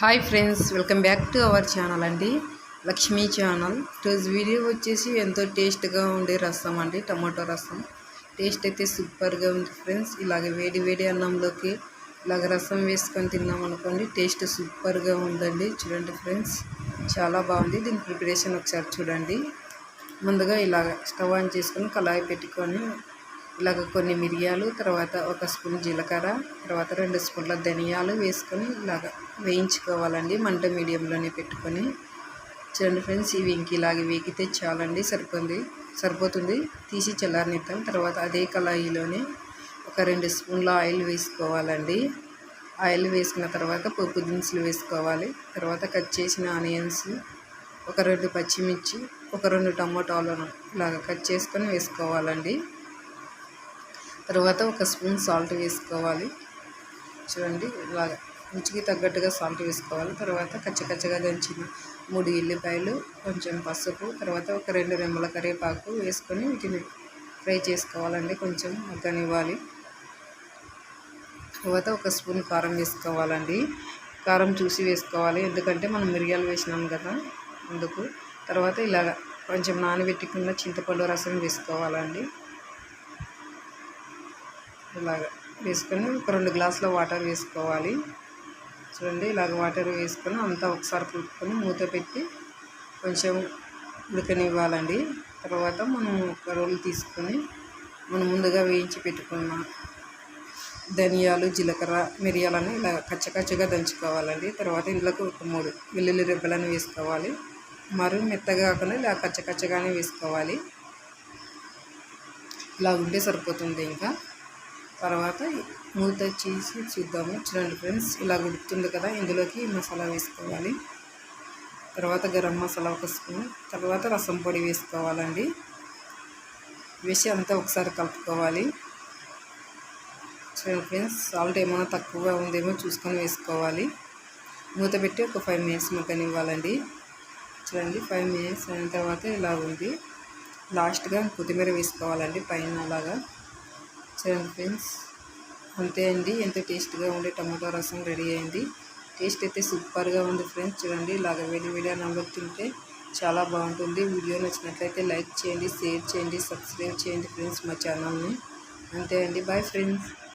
Hi friends welcome back to our channel అండి. Lakshmi channel. ఈరోజు video వచ్చేసి ఎంతో టేస్ట్గా ఉండే రసం అండి టమాటో రసం. టేస్ట్ అయితే సూపర్గా ఉంది ఫ్రెండ్స్. ఇలాగ వేడి వేడి అన్నంలోకి ఇలాగ రసం వేసుకొని తిన్నాం అనుకోండి టేస్ట్ సూపర్గా ఉందండి. చూడండి ఫ్రెండ్స్ చాలా బాగుంది. దీని ప్రిపరేషన్ ఒకసారి చూడండి. ముందుగా ఇలాగ స్టవ్ ఆన్ చేసుకొని కళాయి పెట్టుకొని ఇలాగ కొన్ని మిరియాలు తర్వాత ఒక స్పూన్ జీలకర్ర తర్వాత రెండు స్పూన్ల ధనియాలు వేసుకొని ఇలాగ వేయించుకోవాలండి మంట మీడియంలోనే పెట్టుకొని. చూడండి ఫ్రెండ్స్ ఇవి ఇంక ఇలాగ వేగితే చాలండి సరిపోతుంది సరిపోతుంది. తీసి చల్లారనిద్దాం. తర్వాత అదే కళాయిలోనే ఒక రెండు స్పూన్ల ఆయిల్ వేసుకోవాలండి. ఆయిల్ వేసుకున్న తర్వాత పప్పు దినుసులు వేసుకోవాలి. తర్వాత కట్ చేసిన ఆనియన్స్ ఒక రెండు పచ్చిమిర్చి ఒక రెండు టమాటాలను ఇలాగ కట్ చేసుకొని వేసుకోవాలండి. తర్వాత ఒక స్పూన్ సాల్ట్ వేసుకోవాలి. చూడండి ఇలాగ రుచికి తగ్గట్టుగా సాల్ట్ వేసుకోవాలి. తర్వాత కచ్చకచ్చగా దంచిన మూడు ఎల్లిపాయలు కొంచెం పసుపు తర్వాత ఒక రెండు రెమ్మల కరివేపాకు వేసుకొని వీటిని ఫ్రై చేసుకోవాలండి. కొంచెం మగ్గనివ్వాలి. తర్వాత ఒక స్పూన్ కారం వేసుకోవాలండి. కారం చూసి వేసుకోవాలి. ఎందుకంటే మనం మిరియాలు వేసినాం కదా అందుకు. తర్వాత ఇలాగ కొంచెం నానబెట్టుకున్న చింతపండు రసం వేసుకోవాలండి. ఇలాగ వేసుకొని ఒక రెండు గ్లాసుల వాటర్ వేసుకోవాలి. చూడండి ఇలాగ వాటర్ వేసుకొని అంతా ఒకసారి కలుపుకొని మూత పెట్టి కొంచెం ఉడకనివ్వాలండి. తర్వాత మనం ఒక రోల్ తీసుకొని మనం ముందుగా వేయించి పెట్టుకున్న ధనియాలు జీలకర్ర మిరియాలను ఇలా కచ్చకచ్చగా దంచుకోవాలండి. తర్వాత ఇందులోకి ఒక మూడు వెల్లుల్లి రెబ్బలను వేసుకోవాలి. మరీ మెత్తగా కాకుండా ఇలా కచ్చకచ్చగానే వేసుకోవాలి. ఇలా ఉంటే సరిపోతుంది ఇంకా. తర్వాత మూత చేసి చూద్దాము. చూడండి ఫ్రెండ్స్ ఇలా గుడుతుంది కదా ఇందులోకి మసాలా వేసుకోవాలి. తర్వాత గరం మసాలా ఒక స్పూన్ తర్వాత రసం పొడి వేసుకోవాలండి. వేసి అంతా ఒకసారి కలుపుకోవాలి. చూడండి ఫ్రెండ్స్ సాల్ట్ ఏమైనా తక్కువగా ఉందేమో చూసుకొని వేసుకోవాలి. మూత పెట్టి ఒక ఫైవ్ మినిట్స్ మగ్గనివ్వాలండి. చూడండి ఫైవ్ మినిట్స్ అయిన తర్వాత ఇలా ఉంది. లాస్ట్గా కొత్తిమీర వేసుకోవాలండి పైన అలాగా. చూడండి ఫ్రెండ్స్. అంతే అండి. ఎంత టేస్ట్గా ఉండే టమాటో రసం రెడీ అయింది. టేస్ట్ అయితే సూపర్గా ఉంది ఫ్రెండ్స్. చూడండి ఇలాగ వేడి వేడి అన్నంలో తింటే చాలా బాగుంటుంది. వీడియో నచ్చినట్లయితే లైక్ చేయండి షేర్ చేయండి సబ్స్క్రైబ్ చేయండి ఫ్రెండ్స్ మా ఛానల్ని. అంతే అండి. Bye friends.